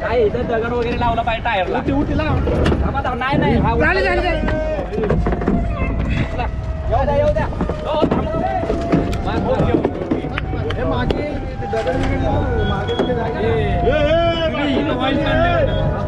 काय इथं दगड वगैरे लावला पाहिजे टायरला उटी उटी लाव थांबा, थांबा. नाही नाही हा झाली झाली झाली चला. येऊ द्या येऊ द्या हो, थांबा. माग, माग घेऊ. हे मागे दगड बिगड लाव, मागे तिथे जागा नाही. oil काढलं. ए,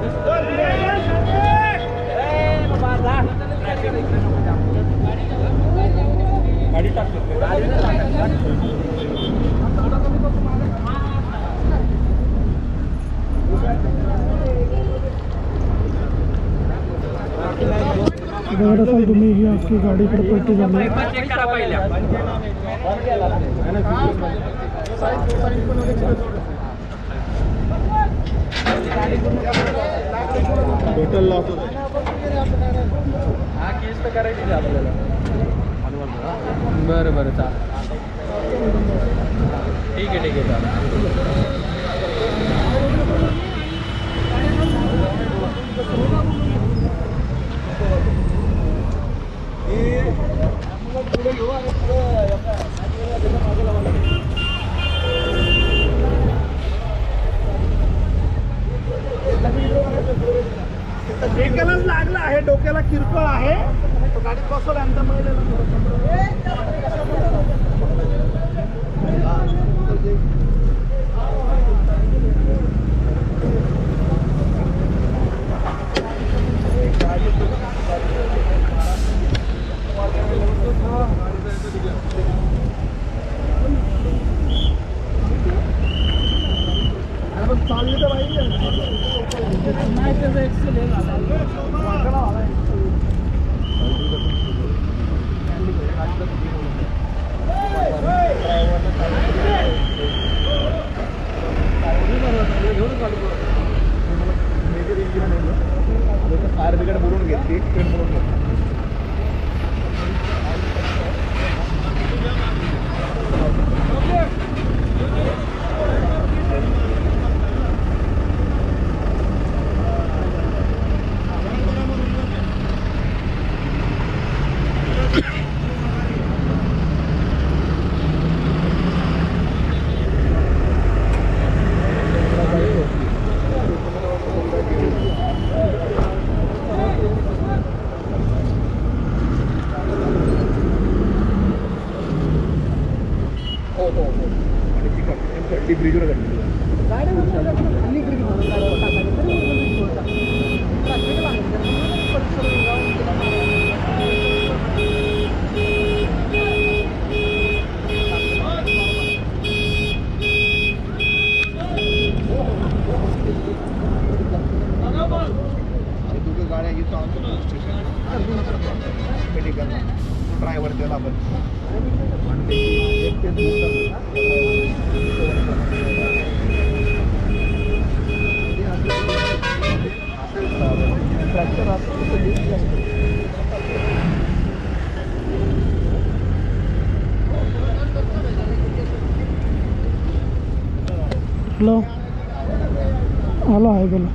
बघत असाल तुम्ही ही अख्खी गाडीकडे पलटी झाली. टोटल लॉस होत हा केस तर करायची आपल्याला बरं बरं चालेल. ठीक आहे ठीक आहे चालेल डोक्यालाच लागला आहे डोक्याला किरकोळ आहे. तो गाडीत बसवल्यानंतर आणि त्या महिलेला थोडंसं. अरे पण चालली तर पाहिजे नाही त्याचं एक्सिडेंट झाला फायर ब्रिगेड बोलून घेतली. ट्रेन बोलून घेतली आणि ब्रिजवर घडली आणि गाड्या घेतो आमचं स्टेशन ड्रायव्हर त्याला आपण ट्रॅक्टर असतो हॅलो. हॅलो आलो आहे गेला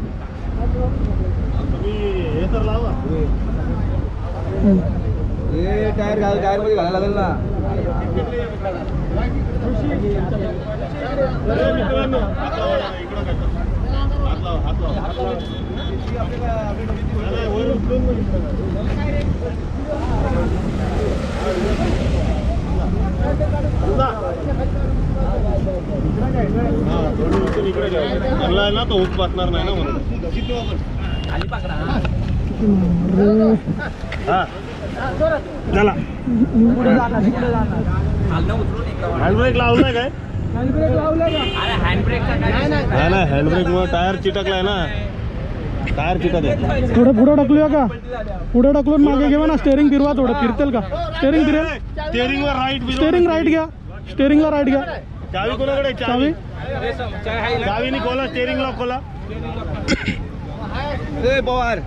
टायर टायरमध्ये घालायला लागेल ना. ना तो हुक बसणार नाही ना म्हणून हा. चला. लावलाय काय? नाही ना हँडब्रेक मुळे टायर चिटकलाय ना. टायर चिटक आहे. थोडं पुढे ढकलूया का? पुढे ढकलून मागे घेवा ना स्टेअरिंग फिरवा थोडं फिरतेल का? स्टेअरिंग फिरेल? स्टेअरिंग वर राईट स्टेअरिंग राईट घ्या. स्टेअरिंगला राईट घ्या. चावी कोणाकडे आहे? चावी? चावी चावीने खोला स्टेअरिंग लॉक खोला. ए पवार.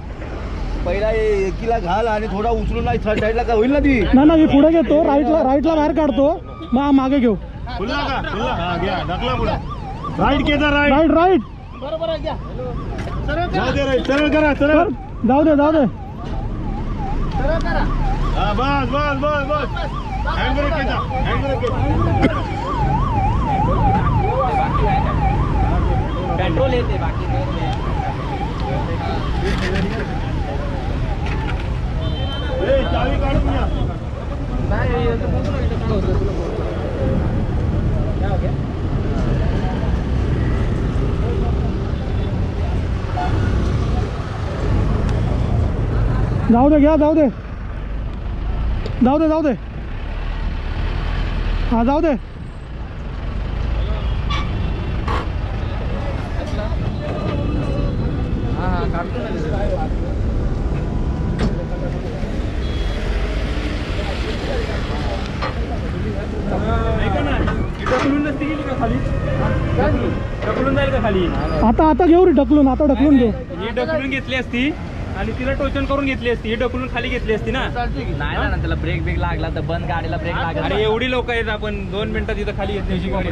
पहिला एकीला घाल आणि थोडा उचलून नाही थर्ड साईडला का होईल ना ती? ना ना मी पुढे घेतो. राईटला राईटला बाहेर काढतो. मग हा मागे घेऊ. खुल्ला का? खुल्ला हा घ्या. ढकला पुढे. राईट केचा राईट राईट राईट जाऊ दे राईट सरळ करा सरळ. सर जाऊ दे जाऊ दे. हा बस बस बस बस. येते बाकी काही चावी काढून घ्या नाही इथं पोहोचलो, इथं काय होतं, तुला पोहोचलो. काय हो गया? जाऊ दे घ्या जाऊ दे. जाऊ दे जाऊ दे. हा जाऊ दे. आता आता घेऊ रे ढकलून. आता ढकलून घेऊ. ढकलून घेतली असती. आणि तिला टोचन करून घेतली असती. ही ढकलून खाली घेतली असती ना? नाही ना त्याला ब्रेक ब्रेक लागला तर बंद गाडीला ब्रेक लागला अरे एवढी लोक आहेत आपण. दोन मिनिटात तिथं खाली घेतली अशी गाडी.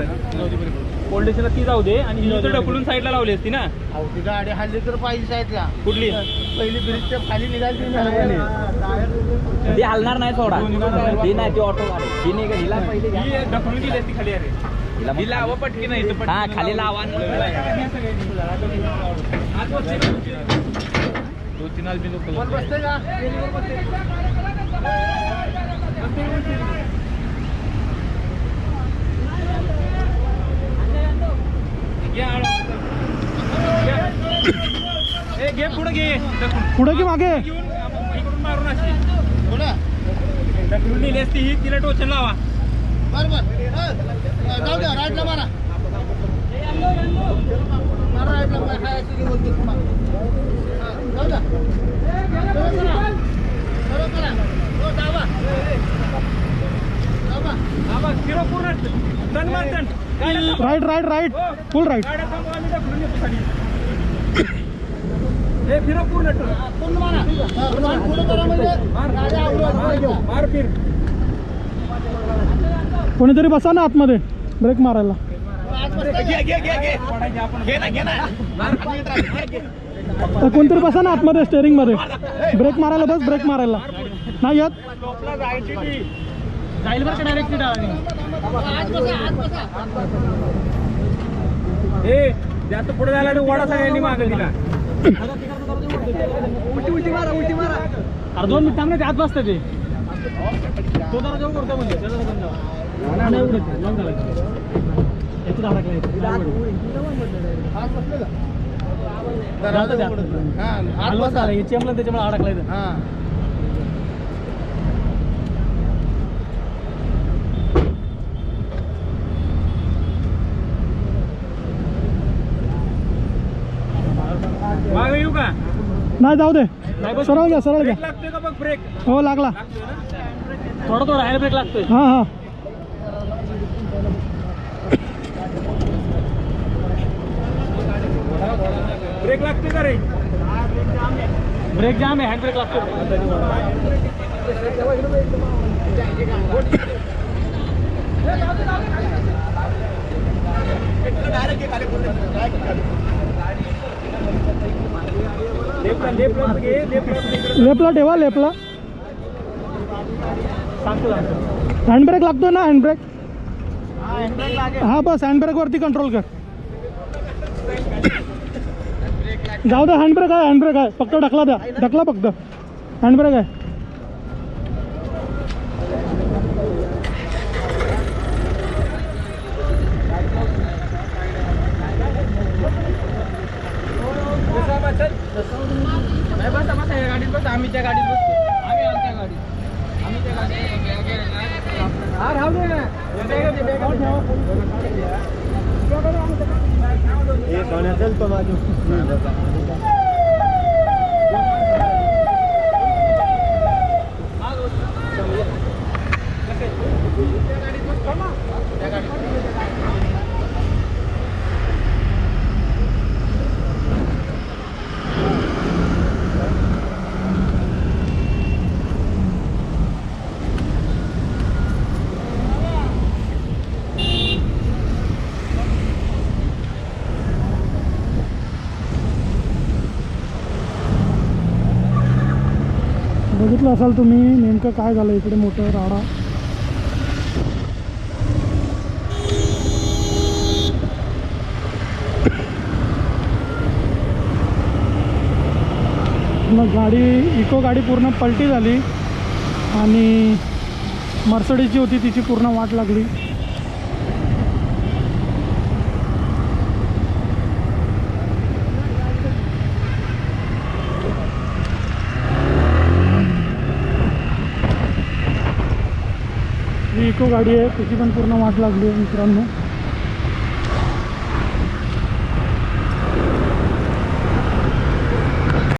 पोलीस स्टेशनला ती जाऊ दे आणि ही तर ढकलून साईडला लावली असती ना? अहो, ती गाडी हल्ली तर पाहिजे साईडला. कुठली? पहिली ब्रिजच्या खाली निघाली ती हलणार नाही थोडा ती नाही ती ऑटो गाडी. ती नाही का हिला पहिले घ्या. ही ढकलून गेली असती खाली अरे. हिला मग- हिला हवं पटकी नाही हा खाली लावा. आणि बसते का ए घे पुढे घे ढकलून पुढे की मागे इकडून मारून अशी बोला ढकलून नेली असती ही तिला टोचन लावा बर बर अ, जाऊ द्या राईटला मारा मारा राईटला बोलतो right right right. Full right हे फिरो पूर्ण पूर्ण मारा करा म्हणजे मार फिर कोणीतरी बसा ना आतमध्ये. ब्रेक मारायला. कोणतरी बसा ना आतमध्ये स्टेअरिंगमध्ये. ब्रेक मारायला बस ब्रेक मारायला. नाही येत? जाईल बरं डायरेक्ट आज बसा आज बसा हे जास्त पुढे झाला तर वडा सगळ्यांनी मागे दिला अरे दोन मिनिट थांब ना ते आत बसतं ते. तो जरा जाऊ करतो म्हणजे त्याला नाही उडत याच्यात त्याच्यामुळे अडकला इथं. हा. मागे येऊ का? नाही जाऊ दे. सरळ घ्या सरळ घ्या. हो लागला. थोडा थोडा हँड ब्रेक लागतोय. हा हा. ब्रेक लागतोय का रे? ब्रेक जाम आहे हँड ब्रेक लेफ्टला लेपला ठेवा लेपला. हँड ब्रेक लागतो ना हँड ब्रेक हा बस हँड ब्रेक वरती कंट्रोल कर. जाऊ दे हँडब्रेक आहे हँडब्रेक आहे. फक्त ढकला द्या ढकला फक्त. हँडब्रेक आहे नाही बसा बसा या गाडीत बसा आम्ही त्या गाडीत बसतो आम्ही आमच्या गाडीत आम्ही त्या गाडीत हा राहू दे ना बॅगा दे, बॅगा दे. हे सोन्या असाल तुम्ही नेमकं काय झालं इकडे मोठं राडा? मग गाडी इको गाडी पूर्ण पलटी झाली आणि मर्सडीची होती तिची पूर्ण वाट लागली. ही इको गाडी आहे त्याची पण पूर्ण वाट लागली आहे मित्रांनो.